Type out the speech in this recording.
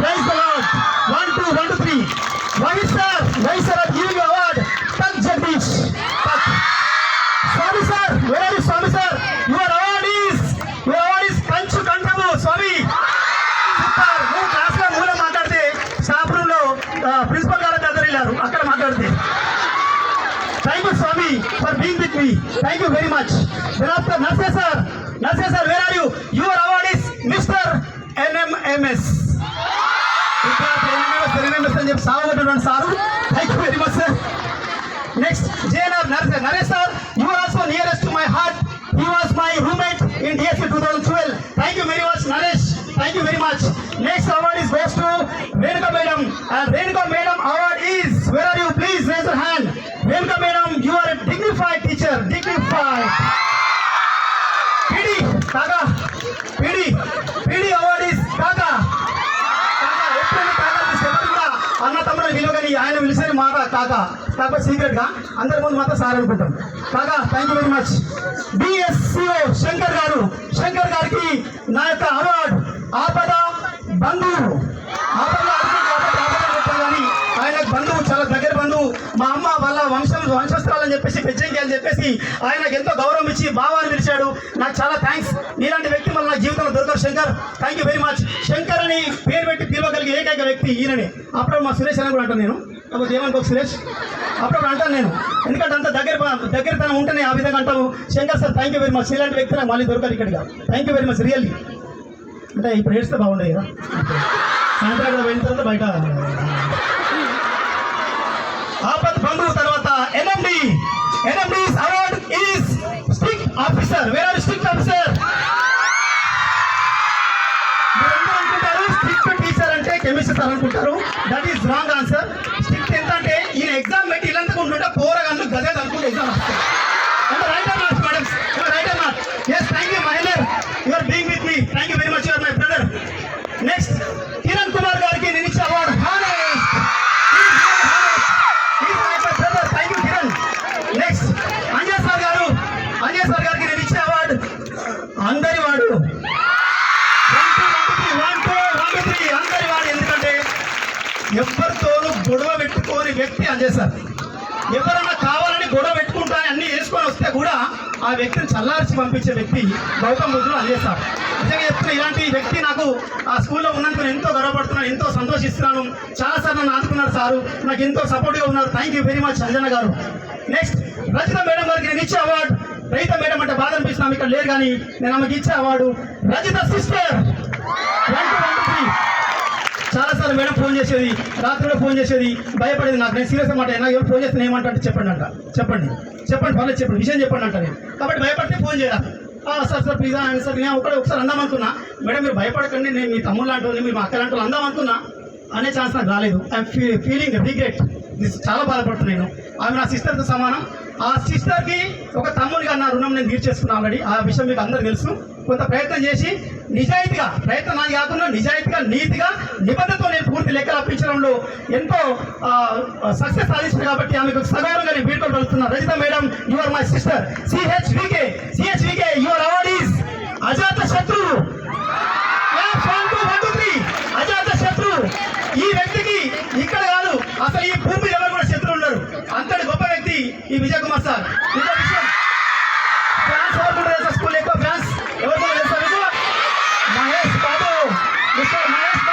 Praise the Lord one two one two three why sir why sir are giving award తక్ జగదీష్ తక్ Swamy sir where are Swamy sir your award your award కంచు కంఠము స్వామి super నువ్వు క్లాస్లో మూల మాట్లాడితే staff రూమ్లో ప్రిన్సిపల్ గారు దగ్గర వెళ్ళారు. అక్కడ మాట్లాడితే. Thank you Swamy for being with me thank you very much after Narse sir Narse sir where are you your award is mister NMMS NMMS అని చెప్పి సాగుతున్నాను sir thank you very much sir next JNR Naresh Naresh sir you are also nearest to my heart he was my roommate in DSP two thousand twelve thank you very much Naresh thank you very much next award is goes to Renuka madam and Renuka madam award is where are you please raise your hand Renuka madam you are a dignified teacher dignified అన్న తమ్ముడు కానీ ఆయన విలిసిన మాట కాక కాకపోతే సీక్రెట్గా? అందరి ముందు మాత్రం సార్ అనుకుంటాం. కాక thank you very much BSCO Shankar garu. Shankar గారికి నా యొక్క అవార్డ్. ఆపద బంధువు. ఆపద అని కానీ ఆయన బంధువు చాలా దగ్గర బంధువు. మా అమ్మ వాళ్ళ వంశం వంశస్థాలని చెప్పేసి పెజ్జంకి అని చెప్పేసి ఆయనకు ఎంతో గౌరవం ఇచ్చి భావాన్ని పిలిచాడు. నాకు చాలా థ్యాంక్స్ నీలాంటి వ్యక్తి మళ్ళీ నా జీవితంలో దొరకరు Shankar. Thank you very much Shankar అని పేరు పెట్టి పిలవగలిగే ఏకైక వ్యక్తి ఈయననే. అప్పుడు మా సురేష్ అని కూడా అంటాను నేను. కాకపోతే ఏమనుకో సురేష్. అప్పుడప్పుడు అంటాను నేను. ఎందుకంటే అంత దగ్గర దగ్గర తన ఉంటేనే ఆ విధంగా అంటాము Shankar sir thank you very much ఇలాంటి వ్యక్తి నాకు మళ్ళీ దొరకాలి ఇక్కడిగా thank you very much really అంటే ఇప్పుడు ఏడిస్తే బాగుండేది కదా. సాయంత్రం కూడా వెళ్ళిన తర్వాత బయట. ఆపద్ బంధువు తర్వాత NMD NMD award is strict officer వేరే చేస్తారనుకుంటారు that is wrong answer strict ఎంత అంటే ఈయన ఎగ్జామ్ పెట్టి ఇల్లంతా ఉంటుంటే పోరగాళ్ళు గదే అనుకుంటే ఎగ్జామ్ వస్తారు అంటే right or not madam right or not yes thank you Mahender you are being with me thank you very much your my brother next Kiran Kumar garu నేను ఇచ్చే award honest thank you Kiran next Anjay sir garu Anjay sir గారికి నేను ఇచ్చే award అందరి వాడు One, two, one, two, one, two, three. అందరి వాడు ఎందుకంటే ఎవరితోనూ గొడవ పెట్టుకోని వ్యక్తి అంజయ్ చేశారు ఎవరన్నా కావాలని గొడవ పెట్టుకుంటా అన్ని వేసుకొని వస్తే కూడా ఆ వ్యక్తిని చల్లార్చి పంపించే వ్యక్తి గౌతమ్ బుద్ధులు అంజయ్ నిజంగా చెప్తున్నా ఇలాంటి వ్యక్తి నాకు ఆ స్కూల్లో ఉన్నందుకు ఎంతో గర్వపడుతున్నాను ఎంతో సంతోషిస్తున్నాను. చాలాసార్లు నన్ను ఆదుకున్నారు సారు. నాకు ఎంతో సపోర్ట్గా ఉన్నారు. Thank you very much Anjana garu. Next Rajitha madam గారికి నేను ఇచ్చే అవార్డు. రైత మేడం అంటే బాధ అనిపిస్తున్నాం ఇక్కడ లేరు కానీ నేను ఆమెకి ఇచ్చే అవార్డు. రజిత సిస్టర్. వాళ్ళ మేడం ఫోన్ చేసేది రాత్రిలో ఫోన్ చేసేది భయపడేది నాకు. నేను సీరియస్ అన్నమాట నాకు ఎవరు ఫోన్ చేస్తే ఏమంటే చెప్పండి అంట. చెప్పండి. చెప్పండి పర్లేదు చెప్పండి. విషయం చెప్పండి అంట నేను. కాబట్టి భయపడితే ఫోన్ చేయాలి ఆ, సార్ సార్ ప్లీజ్ అని సార్ నేను ఒకటి ఒకసారి అందాం అనుకున్నా. మేడం మీరు భయపడకండి నేను మీ తమ్ముళ్ళు లాంటి మీ మా అక్క లాంటి వాళ్ళు అందాం అనుకున్నా. అనే ఛాన్స్ నాకు రాలేదు. ఐఎమ్ ఫీలింగ్ రిగ్రెట్ చాలా బాధపడుతున్నాను ఆమె నా సిస్టర్తో సమానం. ఆ సిస్టర్కి ఒక తమ్ముడిగా నా రుణం నేను తీర్చేసుకున్నాను ఆల్రెడీ. ఆ విషయం మీకు అందరు తెలుసు. కొంత ప్రయత్నం చేసి నిజాయితీగా ప్రయత్నం నాది కాకుండా నిజాయితీగా నీతిగా నిబద్ధతో నేను పూర్తి లెక్కలు అప్పించడంలో ఎంతో సక్సెస్ సాధించింది కాబట్టి ఆమెకు సగౌరవంగా నేను వీడుకొని వెళ్తున్నాను Rajitha madam your my sister CHVK CHVK